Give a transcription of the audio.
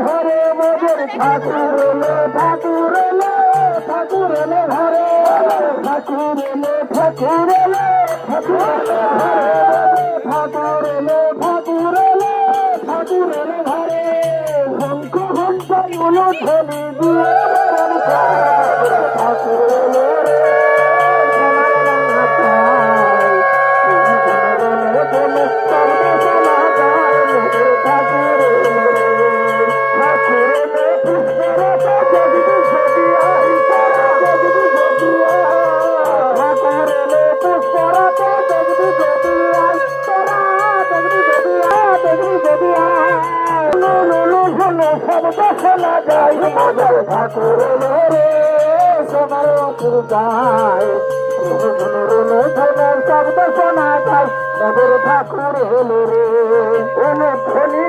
ঘরে মজুর ঠাকুর ঠাকুর ঠাকুর ঘরে ঠাকুর ঠাকুর ঠাকুর ঠাকুর ঠাকুর ঠাকুর ঘরে শঙ্খ ঘন্ট উলো ধ্বনি দিয়ে ঠাকুর রে সোনার গায় শব্দ শোনা যায় নগর ঠাকুর এলো রে। অনু ধ্বনি